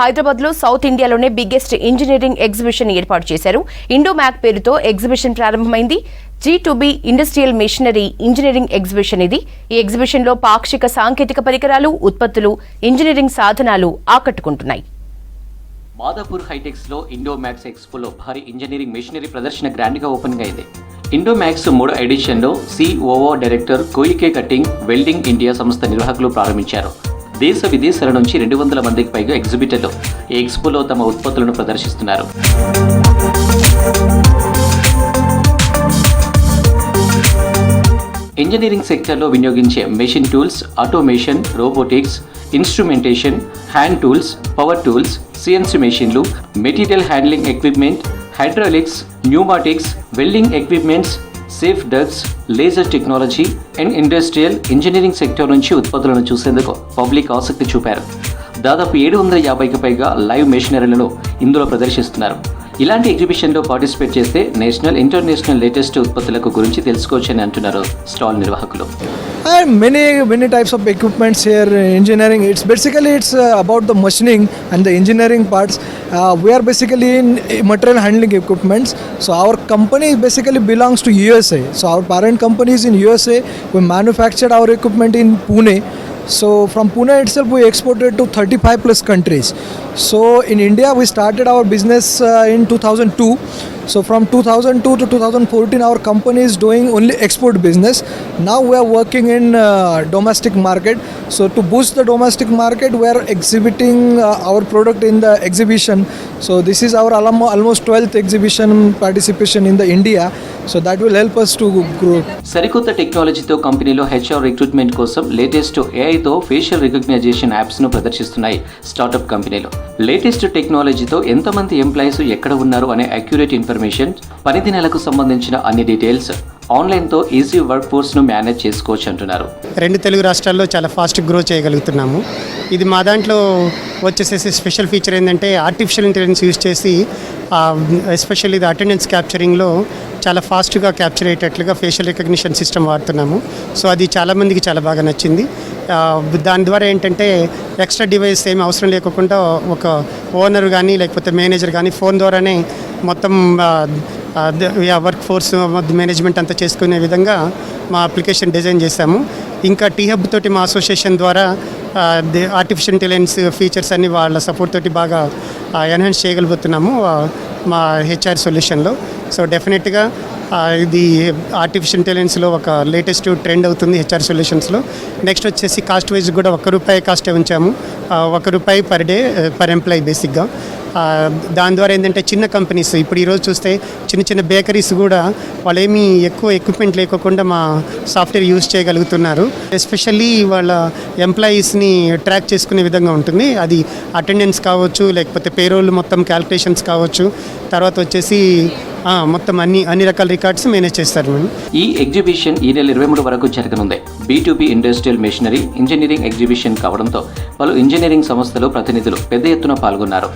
హైదరాబాద్లో సౌత్ ఇండియాలోనే biggest engineering exhibition ఏర్పాటు చేశారు. ఇండో మ్యాక్ పేరుతో ఎగ్జిబిషన్ ప్రారంభమైంది. G to B industrial machinery engineering exhibition ఇది. ఈ ఎగ్జిబిషన్లో పాక్షిక సాంకేతిక పరికరాలు ఉత్పత్తులు ఇంజనీరింగ్ సాధనాలు ఆకట్టుకుంటున్నాయి. మాదాపూర్ హైటెక్స్లో ఇండో మ్యాక్స్ ఎక్స్పోలో భారీ ఇంజనీరింగ్ మిషనరీ ప్రదర్శన గ్రాండ్గా ఓపెన్గా అయింది. ఇండో మ్యాక్స్ మూడో ఎడిషన్లో COO director Koike cutting welding India సంస్థ నిర్వాహకులు ప్రారంభించారు. దేశ విదేశాల నుంచి రెండు వందల మందికి పైగా ఎగ్జిబిటర్లు ఈ ఎక్స్పోలో తమ ఉత్పత్తులను ప్రదర్శిస్తున్నారు. ఇంజనీరింగ్ సెక్టర్లో వినియోగించే machine tools automation robotics instrumentation hand tools power tools CNC మెషిన్లు material handling equipment hydraulics pneumatics welding equipments safe ducks laser technology and industrial engineering sector నుంచి ఉత్పత్తులను చూసేందుకు పబ్లిక్ ఆసక్తి చూపారు. దాదాపు ఏడు వందల యాభైకి పైగా లైవ్ మెషినరీలను ఇందులో ప్రదర్శిస్తున్నారు. ఇలాంటి ఎగ్జిబిషన్లో పార్టిసిపేట్ చేస్తే నేషనల్ ఇంటర్నేషనల్ లేటెస్ట్ ఉత్పత్తులకు గురించి తెలుసుకోవచ్చని అంటున్నారు స్టాల్ నిర్వాహకులు. And many many types of equipments here in engineering. It's basically it's uh, about the machining and the engineering parts. Uh, we are basically in material handling equipments. So our company basically belongs to USA. So our parent company is in USA. We manufactured our equipment in Pune. So from Pune itself, we exported to 35 plus countries. So in India, we started our business uh, in 2002. So from 2002 to 2014, our company is doing only export business. Now we are working in uh, domestic market. So to boost the domestic market, we are exhibiting uh, our product in the exhibition. So this is our almost 12th exhibition participation in the India. So that will help us to grow. సరికొత్త టెక్నాలజీతో కంపెనీలో HR recruitment కోసం latest ఏఐతో facial recognization యాప్స్ను ప్రదర్శిస్తున్నాయి startup కంపెనీలు latest టెక్నాలజీతో ఎంతమంది ఎంప్లాయీస్ ఎక్కడ ఉన్నారు అనే అక్యురేట్ ఇన్ఫర్మేషన్ పని నెలకు సంబంధించిన అన్ని డీటెయిల్స్ ఆన్లైన్తో ఈజీ వర్క్ ఫోర్స్ను మేనేజ్ చేసుకోవచ్చు అంటున్నారు. రెండు తెలుగు రాష్ట్రాల్లో చాలా ఫాస్ట్ గ్రో చేయగలుగుతున్నాము. ఇది మా దాంట్లో వచ్చేసేసి స్పెషల్ ఫీచర్ ఏంటంటే ఆర్టిఫిషియల్ ఇంటెలిజెన్స్ యూజ్ చేసి ఎస్పెషల్లీ ఇది అటెండెన్స్ క్యాప్చరింగ్లో చాలా ఫాస్ట్గా క్యాప్చర్ అయ్యేటట్లుగా ఫేషియల్ రికగ్నిషన్ సిస్టమ్ వాడుతున్నాము. సో అది చాలామందికి చాలా బాగా నచ్చింది. దాని ద్వారా ఏంటంటే ఎక్స్ట్రా డివైస్ ఏమి అవసరం లేకుండా ఒక ఓనర్ కానీ లేకపోతే మేనేజర్ కానీ ఫోన్ ద్వారానే మొత్తం వర్క్ ఫోర్స్ మేనేజ్మెంట్ అంతా చేసుకునే విధంగా మా అప్లికేషన్ డిజైన్ చేశాము. ఇంకా టీ హబ్ తోటి మా అసోసియేషన్ ద్వారా ఆర్టిఫిషియల్ ఇంటెలిజెన్స్ ఫీచర్స్ అన్ని వాళ్ళ సపోర్ట్ తోటి బాగా ఎన్హాన్స్ చేయగలుగుతున్నాము మా హెచ్ఆర్ సొల్యూషన్లో. సో డెఫినెట్గా ఇది ఆర్టిఫిషియల్ ఇంటెలిజెన్స్లో ఒక లేటెస్ట్ ట్రెండ్ అవుతుంది హెచ్ఆర్ సొల్యూషన్స్లో నెక్స్ట్ వచ్చేసి కాస్ట్ వైజ్ కూడా ఒక్క రూపాయి కాస్టే ఉంచాము. ఒక రూపాయి పర్ డే పర్ ఎంప్లాయీ బేసిక్గా దాని ద్వారా ఏంటంటే చిన్న కంపెనీస్ ఇప్పుడు ఈరోజు చూస్తే చిన్న చిన్న బేకరీస్ కూడా వాళ్ళు ఏమీ ఎక్కువ ఎక్విప్మెంట్ లేకోకుండా మా సాఫ్ట్వేర్ యూజ్ చేయగలుగుతున్నారు. ఎస్పెషల్లీ వాళ్ళ ఎంప్లాయీస్ని ట్రాక్ చేసుకునే విధంగా ఉంటుంది. అది అటెండెన్స్ కావచ్చు లేకపోతే పేరోల్ మొత్తం క్యాల్కులేషన్స్ కావచ్చు. తర్వాత వచ్చేసి మొత్తం అన్ని అన్ని రకాల రికార్డ్స్ మేనేజ్ చేస్తారు మేము ఈ ఎగ్జిబిషన్ ఈ నెల ఇరవై మూడు వరకు జరగనుంది. B to B industrial machinery engineering exhibition కావడంతో పలు ఇంజనీరింగ్ సంస్థలు ప్రతినిధులు పెద్ద ఎత్తున పాల్గొన్నారు.